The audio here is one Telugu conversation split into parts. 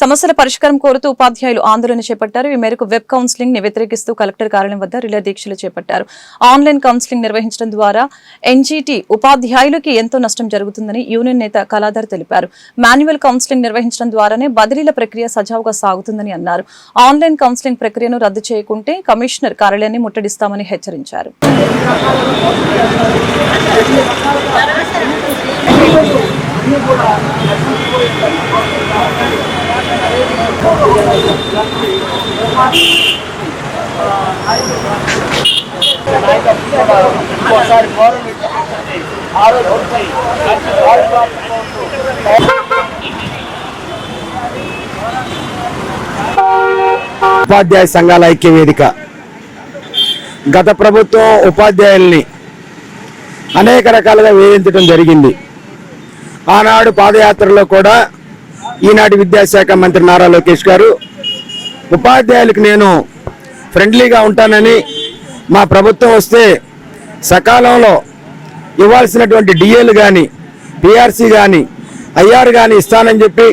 సమస్యల పరిష్కారం కోరుతూ ఉపాధ్యాయులు ఆందోళన చేపట్టారు. ఈ మేరకు వెబ్ కౌన్సిలింగ్ని వ్యతిరేకిస్తూ కలెక్టర్ కార్యాలయం వద్ద రిలే దీక్షలు చేపట్టారు. ఆన్లైన్ కౌన్సిలింగ్ నిర్వహించడం ద్వారా ఎన్జీటీ ఉపాధ్యాయులకి ఎంతో నష్టం జరుగుతుందని యూనియన్ నేత కళాధర్ తెలిపారు. మాన్యువల్ కౌన్సిలింగ్ నిర్వహించడం ద్వారానే బదిలీల ప్రక్రియ సజావుగా సాగుతుందని అన్నారు. ఆన్లైన్ కౌన్సిలింగ్ ప్రక్రియను రద్దు చేయకుంటే కమిషనర్ కార్యాలయాన్ని ముట్టడిస్తామని హెచ్చరించారు. కూడా ఒకసారి ఫోరం ఉపాధ్యాయ సంఘాల ఐక్య వేదిక. గత ప్రభుత్వం ఉపాధ్యాయుల్ని అనేక రకాలుగా వేధించడం జరిగింది. ఆనాడు పాదయాత్రలో కూడా ఈనాటి విద్యాశాఖ మంత్రి నారా లోకేష్ గారు ఉపాధ్యాయులకు నేను ఫ్రెండ్లీగా ఉంటానని మా ప్రభుత్వం వస్తే సకాలంలో ఇవ్వాల్సినటువంటి డిఏలు కానీ పిఆర్సీ కానీ ఐఆర్ కానీ ఇస్తానని చెప్పి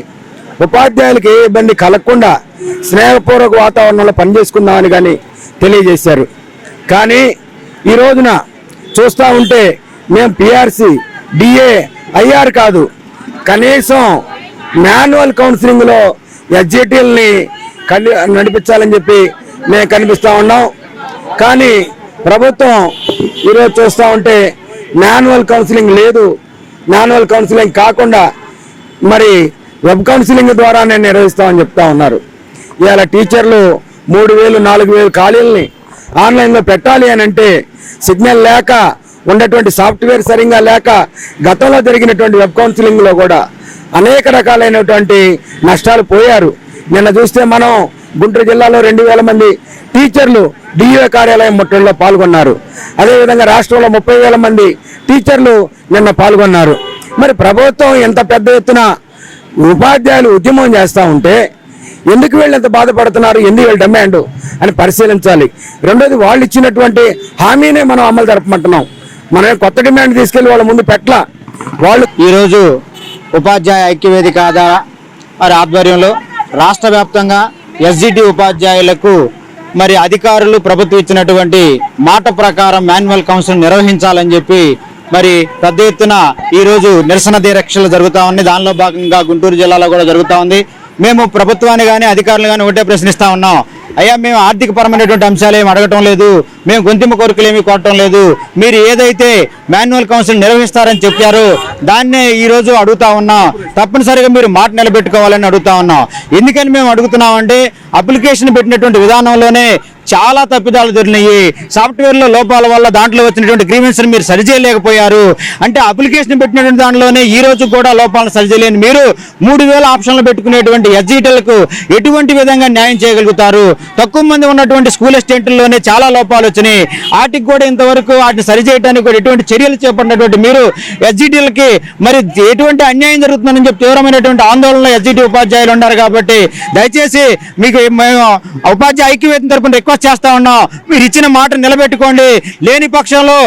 ఉపాధ్యాయులకు ఏ ఇబ్బంది కలగకుండా స్నేహపూర్వక వాతావరణంలో పనిచేసుకుందామని కానీ తెలియజేశారు. కానీ ఈ రోజున చూస్తూ ఉంటే మేము పిఆర్సీ డిఏ ఐఆర్ కాదు. కనీసం మాన్యువల్ కౌన్సిలింగ్లో ఎస్జిటిల్ని కలి నడిపించాలని చెప్పి మేము కనిపిస్తూ ఉన్నాం. కానీ ప్రభుత్వం ఈరోజు చూస్తూ ఉంటే మాన్యువల్ కౌన్సిలింగ్ లేదు. మాన్యువల్ కౌన్సిలింగ్ కాకుండా మరి వెబ్ కౌన్సిలింగ్ ద్వారా నేను నిర్వహిస్తామని చెప్తా ఉన్నారు. ఇవాళ టీచర్లు మూడు వేలు నాలుగు వేలు ఖాళీలని ఆన్లైన్లో పెట్టాలి అని అంటే సిగ్నల్ లేక ఉన్నటువంటి సాఫ్ట్వేర్ సరిగా లేక గతంలో జరిగినటువంటి వెబ్ కౌన్సిలింగ్లో కూడా అనేక రకాలైనటువంటి నష్టాలు పోయారు. నిన్న చూస్తే మనం గుంటూరు జిల్లాలో రెండు వేల మంది టీచర్లు డిఏ కార్యాలయం ముట్టడిలో పాల్గొన్నారు. అదేవిధంగా రాష్ట్రంలో ముప్పై వేల మంది టీచర్లు నిన్న పాల్గొన్నారు. మరి ప్రభుత్వం ఎంత పెద్ద ఎత్తున ఉపాధ్యాయులు ఉద్యమం చేస్తూ ఉంటే ఎందుకు వీళ్ళు ఎంత బాధపడుతున్నారు ఎందుకు వీళ్ళ డిమాండ్ అని పరిశీలించాలి. రెండోది వాళ్ళు ఇచ్చినటువంటి హామీనే మనం అమలు జరపమంటున్నాం. మనం కొత్త డిమాండ్ తీసుకెళ్ళి వాళ్ళ ముందు పెట్టలా. వాళ్ళు ఈరోజు ఉపాధ్యాయ ఐక్యవేదిక ఆధార వారి ఆధ్వర్యంలో రాష్ట్ర వ్యాప్తంగా ఎస్జిటి ఉపాధ్యాయులకు మరి అధికారులు ప్రభుత్వం ఇచ్చినటువంటి మాట ప్రకారం మాన్యువల్ కౌన్సిల్ నిర్వహించాలని చెప్పి మరి పెద్ద ఎత్తున ఈరోజు నిరసన దీరక్షలు జరుగుతా ఉన్నాయి దానిలో భాగంగా గుంటూరు జిల్లాలో కూడా జరుగుతూ ఉంది. మేము ప్రభుత్వాన్ని కానీ అధికారులు కానీ ఒకటే ప్రశ్నిస్తూ ఉన్నాం. అయ్యా మేము ఆర్థిక పరమైనటువంటి అంశాలు ఏమి అడగటం లేదు. మేము గొంతిమ కోరికలు ఏమి కొట్టడం లేదు. మీరు ఏదైతే మాన్యువల్ కౌన్సిల్ నిర్వహిస్తారని చెప్పారో దాన్నే ఈరోజు అడుగుతా ఉన్నాం. తప్పనిసరిగా మీరు మాట నిలబెట్టుకోవాలని అడుగుతా ఉన్నాం. ఎందుకని మేము అడుగుతున్నామంటే అప్లికేషన్ పెట్టినటువంటి విధానంలోనే చాలా తప్పిదాలు జరిగినాయి. సాఫ్ట్వేర్లో లోపాల వల్ల దాంట్లో వచ్చినటువంటి గ్రీవెన్స్ని మీరు సరిచేయలేకపోయారు. అంటే అప్లికేషన్ పెట్టినటువంటి దాంట్లోనే ఈ రోజు కూడా లోపాలను సరిచేయలేని మీరు మూడు వేల ఆప్షన్లు పెట్టుకునేటువంటి ఎస్జీటీలకు ఎటువంటి విధంగా న్యాయం చేయగలుగుతారు? తక్కువ మంది ఉన్నటువంటి స్కూల్ అసిస్టెంట్లలోనే చాలా లోపాలు వచ్చినాయి. వాటికి కూడా ఇంతవరకు వాటిని సరిచేయడానికి కూడా ఎటువంటి చర్యలు చేపట్టినటువంటి మీరు ఎస్జీటీలకి మరి ఎటువంటి అన్యాయం జరుగుతుందని చెప్పి తీవ్రమైనటువంటి ఆందోళనలో ఎస్జీటీ ఉపాధ్యాయులు ఉన్నారు కాబట్టి దయచేసి మీకు మేము ఉపాధ్యాయ ఐక్యవేతం తరపున రిక్వెస్ట్ చేస్తా ఉన్నాం మీరు ఇచ్చిన మాట నిలబెట్టుకోండి. లేని పక్షంలో